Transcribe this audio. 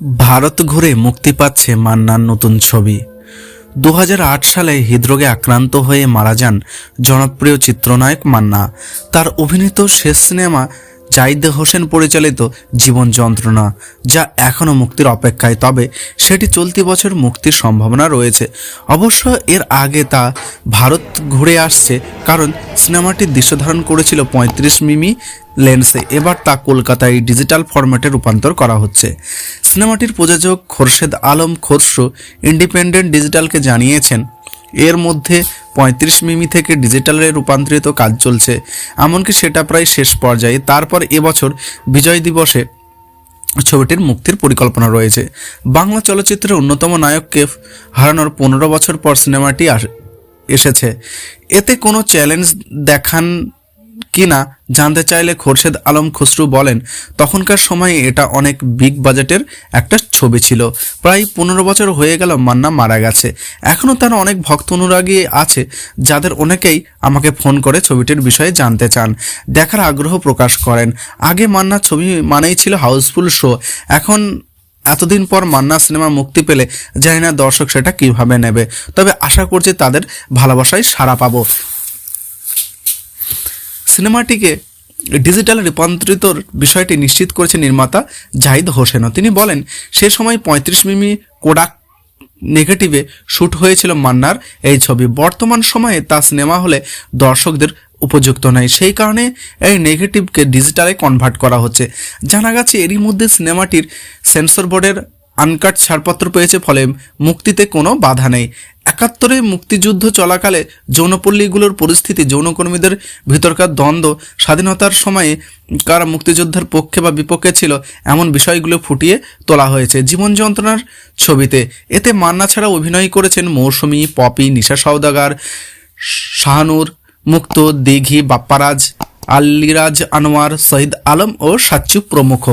ভারত ঘুরে মুক্তি পাচ্ছে মান্নার নতুন ছবি। দু হাজার আট সালে হৃদরোগে আক্রান্ত হয়ে মারা যান জনপ্রিয় চিত্রনায়ক মান্না। তার অভিনীত শেষ সিনেমা জাইদ হোসেন পরিচালিত জীবন যন্ত্রণা, যা এখনও মুক্তির অপেক্ষায়, তবে সেটি চলতি বছর মুক্তির সম্ভাবনা রয়েছে। অবশ্য এর আগে তা ভারত ঘুরে আসছে, কারণ সিনেমাটি দৃশ্যধারণ করেছিল পঁয়ত্রিশ মিমি লেন্সে। এবার তা কলকাতায় ডিজিটাল ফরম্যাটে রূপান্তর করা হচ্ছে। সিনেমাটির প্রযোজক খোরশেদ আলম খোরশো ইন্ডিপেন্ডেন্ট ডিজিটালকে জানিয়েছেন, এর মধ্যে পঁয়ত্রিশ মিমি থেকে ডিজিটালে রূপান্তরিত কাজ চলছে, এমনকি সেটা প্রায় শেষ পর্যায়ে। তারপর এবছর বিজয় দিবসে ছবিটির মুক্তির পরিকল্পনা রয়েছে। বাংলা চলচ্চিত্রের অন্যতম নায়ককে হারানোর পনেরো বছর পর সিনেমাটি এসেছে। এতে কোনো চ্যালেঞ্জ দেখান কিনা জানতে চাইলে খোরশেদ আলম খসরু বলেন, তখনকার সময়ে এটা অনেক বিগ বাজেটের একটা ছবি ছিল। প্রায় পনেরো বছর হয়ে গেল মান্না মারা গেছে। এখনও তার অনেক ভক্ত অনুরাগী আছে, যাদের অনেকেই আমাকে ফোন করে ছবিটির বিষয়ে জানতে চান। দেখার আগ্রহ প্রকাশ করেন। আগে মান্না ছবি মানেই ছিল হাউসফুল শো। এখন এতদিন পর মান্না সিনেমা মুক্তি পেলে জানি না দর্শক সেটা কীভাবে নেবে। তবে আশা করছি তাদের ভালোবাসায় সাড়া পাবো। সিনেমাটিকে ডিজিটাল রূপান্তরিতর বিষয়টি নিশ্চিত করেছে নির্মাতা জাহিদ হোসেনও তিনি বলেন, সে সময় পঁয়ত্রিশ মিমি কোডাক নেগেটিভে শ্যুট হয়েছিল মান্নার এই ছবি। বর্তমান সময়ে তা সিনেমা হলে দর্শকদের উপযুক্ত নয়। সেই কারণে এই নেগেটিভকে ডিজিটালে কনভার্ট করা হচ্ছে। জানা গেছে, এরই মধ্যে সিনেমাটির সেন্সর বোর্ডের আনকাট ছাড়পত্র পেয়েছে, ফলে মুক্তিতে কোনো বাধা নেই। একাত্তরে মুক্তিযুদ্ধ চলাকালে যৌনপল্লীগুলোর পরিস্থিতি, যৌনকর্মীদের ভিতরকার দ্বন্দ্ব, স্বাধীনতার সময়ে কারা মুক্তিযোদ্ধার পক্ষে বা বিপক্ষে ছিল, এমন বিষয়গুলো ফুটিয়ে তোলা হয়েছে জীবন যন্ত্রণার ছবিতে। এতে মান্না ছাড়া অভিনয় করেছেন মৌসুমী, পপি, নিশা সওদাগার, শাহানুর, মুক্ত, দিঘি, বাপ্পারাজ, আল্লিরাজ আনোয়ার শহীদ আলম ও সাচ্চু প্রমুখ।